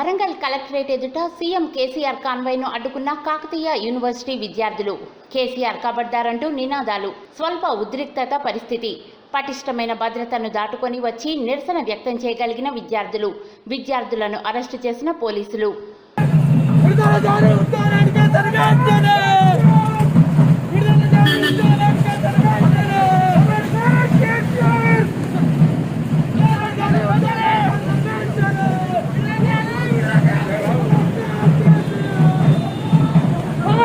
Warangal collectorate ఎదుట CM KCR కాన్వాయ్ను అడ్డుకున్న కాకతీయ యూనివర్సిటీ విద్యార్థులు. కేసీఆర్ కబడ్దారంటూ నినాదాలు. స్వల్ప ఉద్రిక్తత పరిస్థితి. పటిష్టమైన భద్రతను దాటుకొని వచ్చి నిరసన వ్యక్తం చేయగలిగిన విద్యార్థులు. విద్యార్థులను అరెస్టు చేసిన పోలీసులు.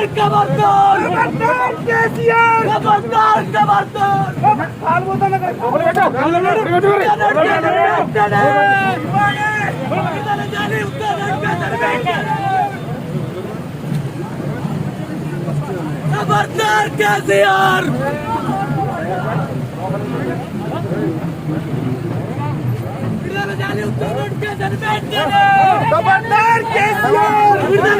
খবরদার খবরদার খবরদার কেসিয়ার খবরদার খবরদার পারব না বলে এটা বলে না রেকর্ড করে বলে জানি উত্তর খবরদার কেসিয়ার খবরদার cashier